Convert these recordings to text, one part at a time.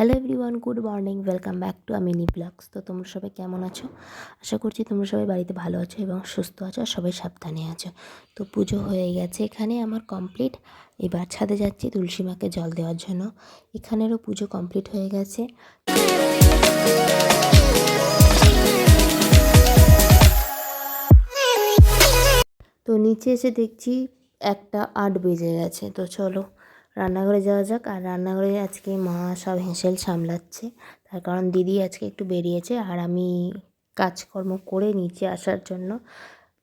Hello everyone good morning welcome back to Amini blogs তো তোমরা সবাই কেমন আছো? আশা করছি তোমরা সবাই বাড়িতে ভালো আছো এবং সুস্থ আছো আর সবাই সাবধানে আছো। তো পুজো হয়ে গেছে এখানে আমার কমপ্লিট এবার ছাদে যাচ্ছি তুলসী মাকে জল দেওয়ার জন্য। এখানেরও পুজো কমপ্লিট হয়ে গেছে। তো নিচে এসে দেখছি একটা আট বেজে গেছে। তো চলো রান্নাঘরে যাওয়া যাক। আর রান্নাঘরে আজকে মা সব হেঁসেল সামলাচ্ছে। তার কারণ দিদি আজকে একটু বেরিয়েছে আর আমি কাজকর্ম করে নিচে আসার জন্য।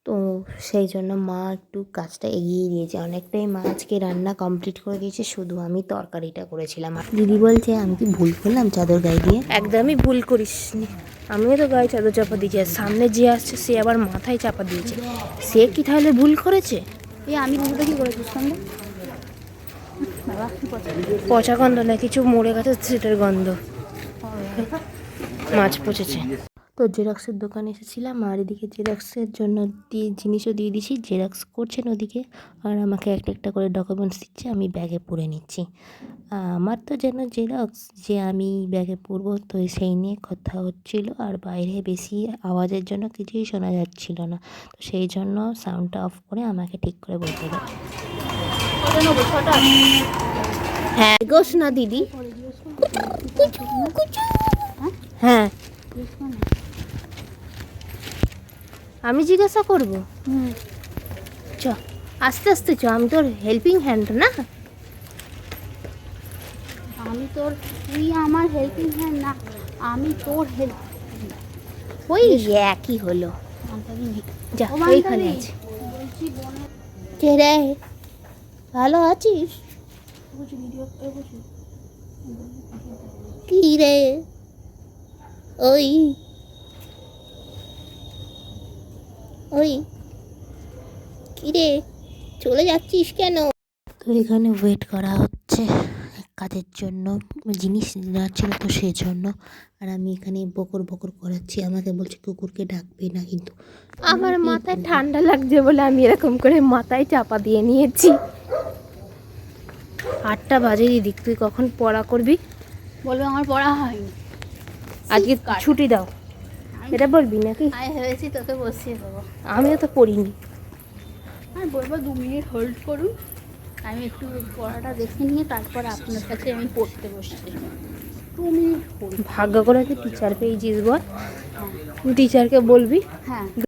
তো সেই জন্য মা একটু কাজটা এগিয়ে দিয়েছে অনেকটাই মা আজকে রান্না কমপ্লিট করে দিয়েছে। শুধু আমি তরকারিটা করেছিলাম। দিদি বলছে আমি কি ভুল করলাম চাদর গায়ে দিয়ে? একদমই ভুল করিস নি আমিও তো গায়ে চাদর চাপা দিয়েছি। আর সামনে যে আসছে সে আবার মাথায় চাপা দিয়েছে। সে কি তাহলে ভুল করেছে? এই আমি গন্ধটা কি করেছিস সঙ্গে বাবা কি করছিস পচা গন্ধ না কিছু মরে গেছে, সেটার গন্ধ। মাছ পচেছে। তো জেরক্সের দোকানে এসেছিলাম, আর এদিকে জেরক্সের জন্য দিয়ে জিনিসও দিয়ে দিছি, জেরক্স করছেন ওদিকে, আর আমাকে একটা একটা করে ডকুমেন্টস দিচ্ছে, আমি ব্যাগে পরে নিচ্ছি। আমার তো যেন জেরক্স, যে আমি ব্যাগে পরবো তো সেই নিয়ে কথা হচ্ছিল, আর বাইরে বেশি আওয়াজের জন্য কিছুই শোনা যাচ্ছিল না। তো সেই জন্য সাউন্ডটা অফ করে আমাকে ঠিক করে বলতে হবে হ্যাঁ। গোস না দিদি। হ্যাঁ। আমি জিজ্ঞাসা করব? চ আস্তে আস্তে চ আমি তোর হেল্পিং হ্যান্ড না? আমি তোর তুই আমার হেল্পিং হ্যান্ড না আমি তোর হেল্প ওই একই হলো। যা ওইখানে আছে। কে রে? ভালো আছিস? কি রে? ওই ওই কি রে? চলে যাচ্ছিস কেন? তো এখানে ওয়েট করা হচ্ছে কাজের জন্য জিনিস নেওয়ার ছিল তো সেই জন্য আর আমি এখানে বকর বকর করাচ্ছি আমাকে বলছে কুকুরকে ডাকবে না কিন্তু। আমার মাথায় ঠান্ডা লাগছে বলে আমি এরকম করে মাথায় চাপা দিয়ে নিয়েছি। আটটা বাজে দিদি তুই কখন পড়া করবি? বলবে আমার পড়া হয়নি। আজকে ছুটি দাও। এটা বলবি নাকি? আমি ভেবেছি তোকে বসিয়ে দেবো। আমিও তো পড়িনি। আর বলব দু মিনিট হোল্ড করুন। আমি একটু পড়াটা দেখে নিয়ে তারপর আপনার কাছে আমি পড়তে বসছি। দু মিনিট ভাগ্য করে তুই টিচার পেয়েছিস বল। তুই টিচারকে বলবি? হ্যাঁ।